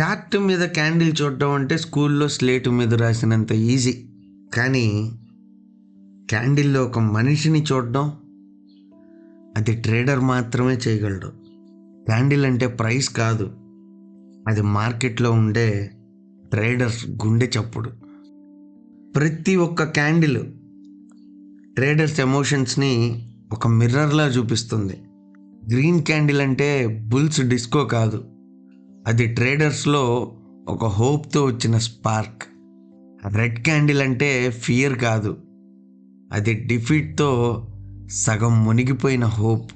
Chart మీద candle చూడడం అంటే స్కూల్లో స్లేటు మీద రాసినంత ఈజీ. కానీ క్యాండిల్లో ఒక మనిషిని చూడడం అది ట్రేడర్ మాత్రమే చేయగలడు. క్యాండిల్ అంటే ప్రైస్ కాదు. అది మార్కెట్లో ఉండే ట్రేడర్స్ గుండె చప్పుడు. ప్రతి ఒక్క క్యాండిల్ ట్రేడర్స్ ఎమోషన్స్ని ఒక మిర్రర్లా చూపిస్తుంది. గ్రీన్ క్యాండిల్ అంటే బుల్స్ డిస్కో కాదు. అది ట్రేడర్స్లో ఒక హోప్తో వచ్చిన స్పార్క్. రెడ్ క్యాండిల్ అంటే ఫియర్ కాదు. అది డిఫీట్తో సగం మునిగిపోయిన హోప్.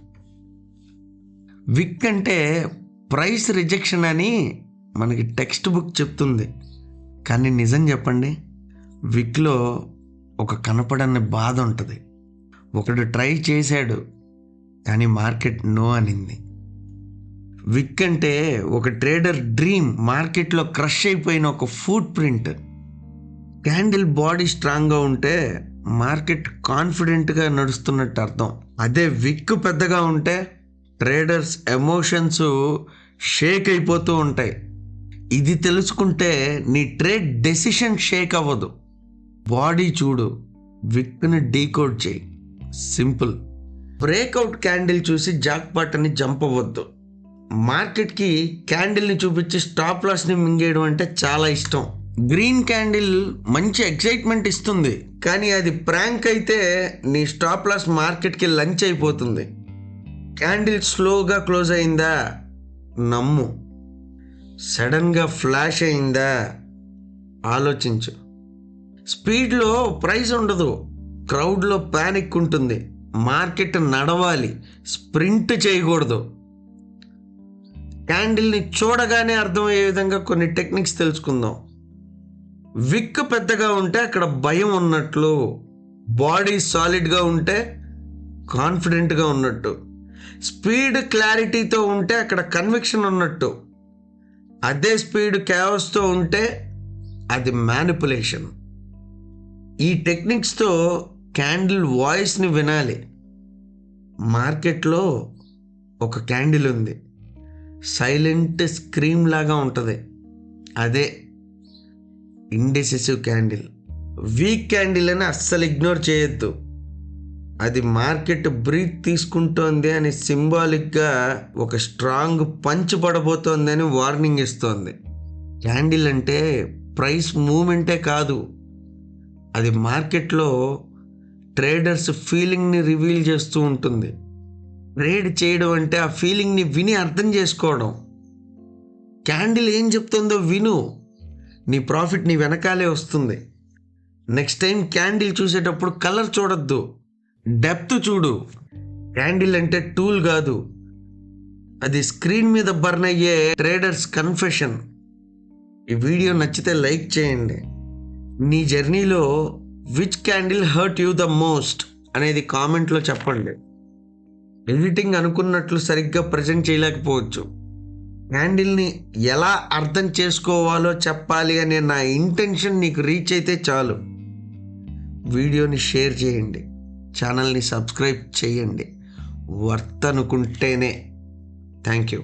విక్ అంటే ప్రైస్ రిజెక్షన్ అని మనకి టెక్స్ట్ బుక్ చెప్తుంది. కానీ నిజం చెప్పండి విక్లో ఒక కనపడని బాధ ఉంటుంది. ఒకడు ట్రై చేశాడు కానీ మార్కెట్ నో అనింది. విక్ అంటే ఒక ట్రేడర్ డ్రీమ్ మార్కెట్లో క్రష్ అయిపోయిన ఒక ఫుట్ ప్రింట్. క్యాండిల్ బాడీ స్ట్రాంగ్గా ఉంటే మార్కెట్ కాన్ఫిడెంట్గా నడుస్తున్నట్టు అర్థం. అదే విక్ పెద్దగా ఉంటే ట్రేడర్స్ ఎమోషన్స్ షేక్ అయిపోతూ ఉంటాయి. ఇది తెలుసుకుంటే నీ ట్రేడ్ డెసిషన్ షేక్ అవ్వదు. బాడీ చూడు విక్ని డీకోడ్ చేయి. సింపుల్. బ్రేక్అవుట్ క్యాండిల్ చూసి జాక్ అని జంప్ అవ్వద్దు. మార్కెట్కి క్యాండిల్ని చూపించి స్టాప్ లాస్ని మింగేయడం అంటే చాలా ఇష్టం. గ్రీన్ క్యాండిల్ మంచి ఎక్సైట్మెంట్ ఇస్తుంది. కానీ అది ప్రాంక్ అయితే నీ స్టాప్ లాస్ మార్కెట్కి లంచ్ అయిపోతుంది. క్యాండిల్ స్లోగా క్లోజ్ అయిందా? నమ్ము. సడన్గా ఫ్లాష్ అయిందా? ఆలోచించు. స్పీడ్లో ప్రైస్ ఉండదు. క్రౌడ్లో ప్యానిక్ ఉంటుంది. మార్కెట్ నడవాలి. స్ప్రింట్ చేయకూడదు. క్యాండిల్ని చూడగానే అర్థమయ్యే విధంగా కొన్ని టెక్నిక్స్ తెలుసుకుందాం. విక్ పెద్దగా ఉంటే అక్కడ భయం ఉన్నట్లు బాడీ సాలిడ్గా ఉంటే కాన్ఫిడెంట్గా ఉన్నట్టు స్పీడ్ క్లారిటీతో ఉంటే అక్కడ కన్విక్షన్ ఉన్నట్టు అదే స్పీడ్ క్యావస్తో ఉంటే అది మ్యానిపులేషన్. ఈ టెక్నిక్స్తో క్యాండిల్ వాయిస్ని వినాలి. మార్కెట్లో ఒక క్యాండిల్ ఉంది. సైలెంట్ స్క్రీమ్ లాగా ఉంటుంది. అదే ఇండెసిసివ్ క్యాండిల్. వీక్ క్యాండిల్ అని అస్సలు ఇగ్నోర్ చేయొద్దు. అది మార్కెట్ బ్రీత్ తీసుకుంటోంది అని సింబాలిక్గా ఒక స్ట్రాంగ్ పంచ్ పడబోతోంది అని వార్నింగ్ ఇస్తోంది. క్యాండిల్ అంటే ప్రైస్ మూమెంటే కాదు. అది మార్కెట్లో ట్రేడర్స్ ఫీలింగ్ని రివీల్ చేస్తూ ఉంటుంది. రేడ్ చేయడం అంటే ఆ ఫీలింగ్ని విని అర్థం చేసుకోవడం. క్యాండిల్ ఏం చెప్తుందో విను. నీ ప్రాఫిట్ నీ వెనకాలే వస్తుంది. నెక్స్ట్ టైం క్యాండిల్ చూసేటప్పుడు కలర్ చూడొద్దు. డెప్త్ చూడు. క్యాండిల్ అంటే టూల్ కాదు. అది స్క్రీన్ మీద బర్న్ అయ్యే ట్రేడర్స్ కన్ఫెషన్. ఈ వీడియో నచ్చితే లైక్ చేయండి. నీ జర్నీలో which candle hurt you the most అనేది కామెంట్లో చెప్పండి. ఎడిటింగ్ అనుకున్నట్లు సరిగ్గా ప్రజెంట్ చేయలేకపోవచ్చు. క్యాండిల్ని ఎలా అర్థం చేసుకోవాలో చెప్పాలి అనే నా ఇంటెన్షన్ నీకు రీచ్ అయితే చాలు. వీడియోని షేర్ చేయండి. ఛానల్ని సబ్స్క్రైబ్ చేయండి. వర్త్ అనుకుంటేనే. Thank you